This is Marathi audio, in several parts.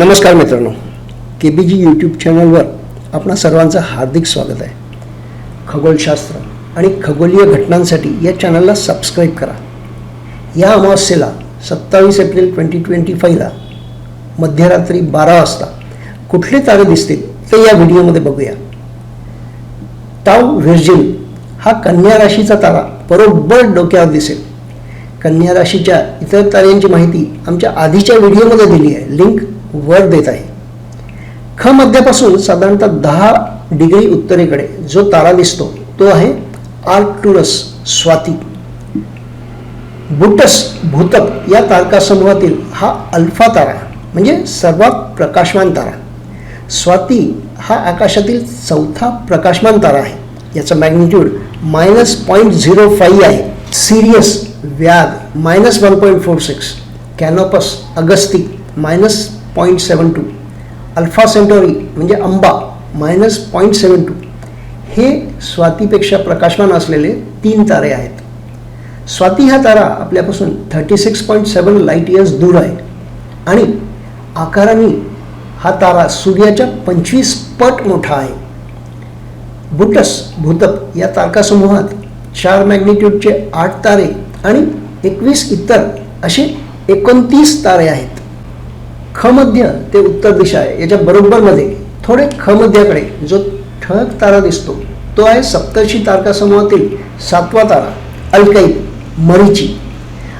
नमस्कार मित्रांनो. के बी जी यूट्यूब चॅनलवर आपणा सर्वांचं हार्दिक स्वागत आहे. खगोलशास्त्र आणि खगोलीय घटनांसाठी या चॅनलला सबस्क्राईब करा. या अमावस्येला सत्तावीस एप्रिल ट्वेंटी ट्वेंटी फाईव्हला मध्यरात्री बारा वाजता कुठले तारे दिसतील ते या व्हिडिओमध्ये बघूया. टाव व्हिर्जिन हा कन्या राशीचा तारा बरोबर डोक्यावर दिसेल. कन्या राशीच्या इतर ताऱ्यांची माहिती आमच्या आधीच्या व्हिडिओमध्ये दिली आहे. लिंक वर देत आहे. ख मध्यापासून साधारणतः दहा डिग्री उत्तरेकडे जो तारा दिसतो तो आहे आर्क्टुरस स्वाती. बुटस भूतक या तारकासमूहातील हा अल्फा तारा म्हणजे सर्वात प्रकाशमान तारा. स्वाती हा आकाशातील चौथा प्रकाशमान तारा आहे. याचा magnitude minus point zero five आहे. Sirius व्याग minus one point four six Canopus Agasti minus point seven two alpha Centauri म्हणजे Amba minus point seven two हे स्वातीपेक्षा प्रकाशमान असलेले तीन तारे आहेत. स्वाती हा तारा आपल्यापासून thirty six point seven light years दूर आहे. आणि आकाराने हा तारा सूर्याच्या पंचवीस पट मोठा आहे. बुटस भूतक या तारकासमूहात चार मॅग्निट्यूडचे आठ तारे आणि एकवीस इतर असे एकोणतीस तारे आहेत. खमध्य ते उत्तर दिशा आहे. याच्या बरोबरमध्ये थोडे खमध्याकडे जो ठळक तारा दिसतो तो आहे सप्तर्षी तारकासमूहातील सातवा तारा अल्काई मरीची.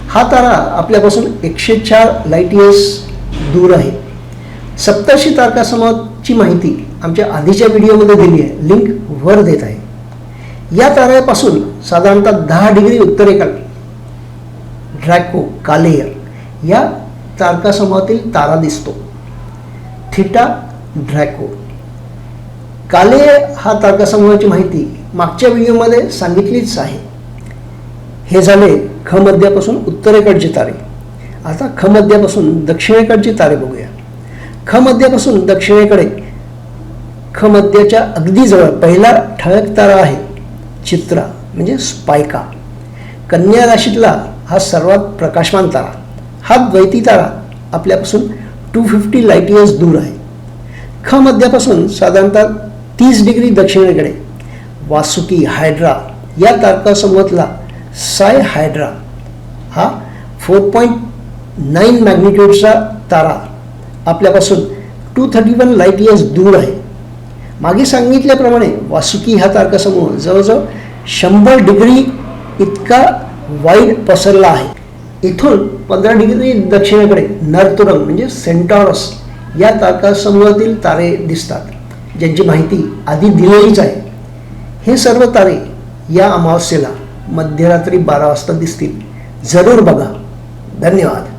हा तारा आपल्यापासून एकशे चार लाइट इयर्स दूर आहे. सप्तर्षी तारकासमूहाची माहिती आमच्या आधीच्या व्हिडिओमध्ये दिली आहे. लिंक वर देत आहे. या ताऱ्यापासून साधारणतः दहा डिग्री उत्तरेकडे ड्रॅको कालेयर या तारकासमूहातील तारा दिसतो. Theta Draco. काले हा तारकासमूहाची माहिती मागच्या व्हिडिओमध्ये सांगितलीच आहे. हे झाले ख मध्यापासून उत्तरेकडचे तारे. आता ख मध्यापासून दक्षिणेकडचे तारे बघूया. ख मध्यापासून दक्षिणेकडे ख मध्याच्या अगदी जवळ पहिला ठळक तारा आहे चित्रा म्हणजे स्पायका. कन्या राशीतला हा सर्वात प्रकाशमान तारा. हा द्वैती तारा आपल्यापासून टू फिफ्टी लाइट इयर्स दूर आहे. ख मध्यापासून साधारणतः तीस डिग्री दक्षिणेकडे. वासुकी हायड्रा या तारकासमूहातला साय हायड्रा हा फोर पॉईंट नाईन मॅग्निट्यूडचा तारा आपल्यापासून two thirty one light years दूर आहे. मागे सांगितल्याप्रमाणे वासुकी हा तारकासमूह जवळजवळ शंभर डिग्री इतका वाईड पसरला आहे. इथून पंधरा डिग्री दक्षिणेकडे नर्तुरम म्हणजे सेंटॉरस या तारकासमूहातील तारे दिसतात ज्यांची माहिती आधी दिलेलीच आहे. हे सर्व तारे या अमावस्येला मध्यरात्री बारा वाजता दिसतील. जरूर बघा. धन्यवाद.